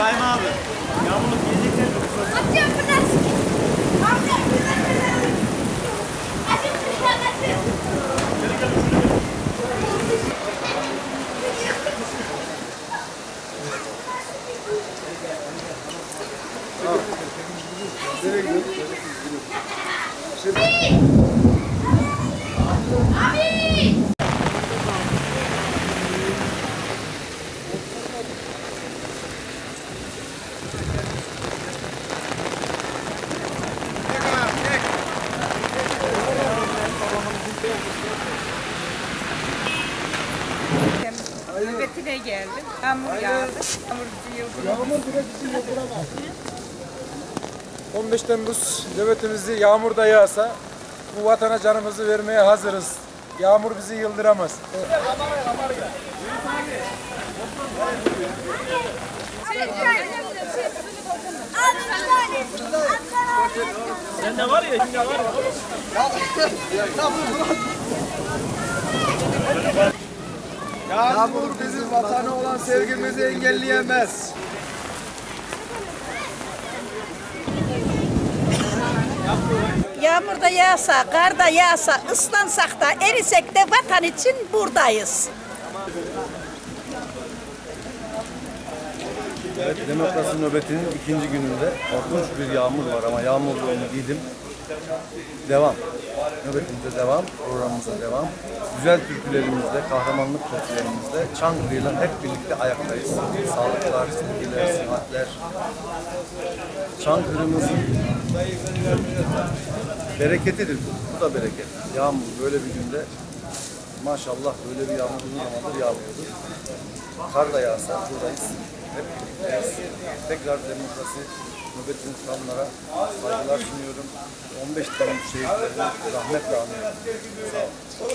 İbrahim abi. Nöbetine geldim. Yağmur yağdı. Yağmur bizi yıldırdı. 15 Temmuz nöbetimizi yağmurda yağsa bu vatana canımızı vermeye hazırız. Yağmur bizi yıldıramaz. Sende var ya, şimdi var ya. Yağmur bizim vatana olan sevgimizi engelleyemez. Yağmurda yağsa, karda yağsa, ıslansak da, erisek de vatan için buradayız. Evet, demokrasi nöbetinin ikinci gününde korkunç bir yağmur var ama yağmurluğumu giydim. Devam. Nöbetimize devam, programımıza devam. Güzel türkülerimizle, kahramanlık türkülerimizle Çankırı'yla hep birlikte ayaktayız. Sağlıklar, sevgiler, sıhhatler. Çankırı'mızın bereketidir bu. Bu da bereket. Yağmur böyle bir günde maşallah böyle bir yağmur uzun zamandır yağmıyordu. Kar da yağsa buradayız. Hep birlikteyiz. Tekrar demokrasi nöbetini tutanlara saygılar sunuyorum. 15 Temmuz şehitlerini rahmetle anıyorum. Sağ olun.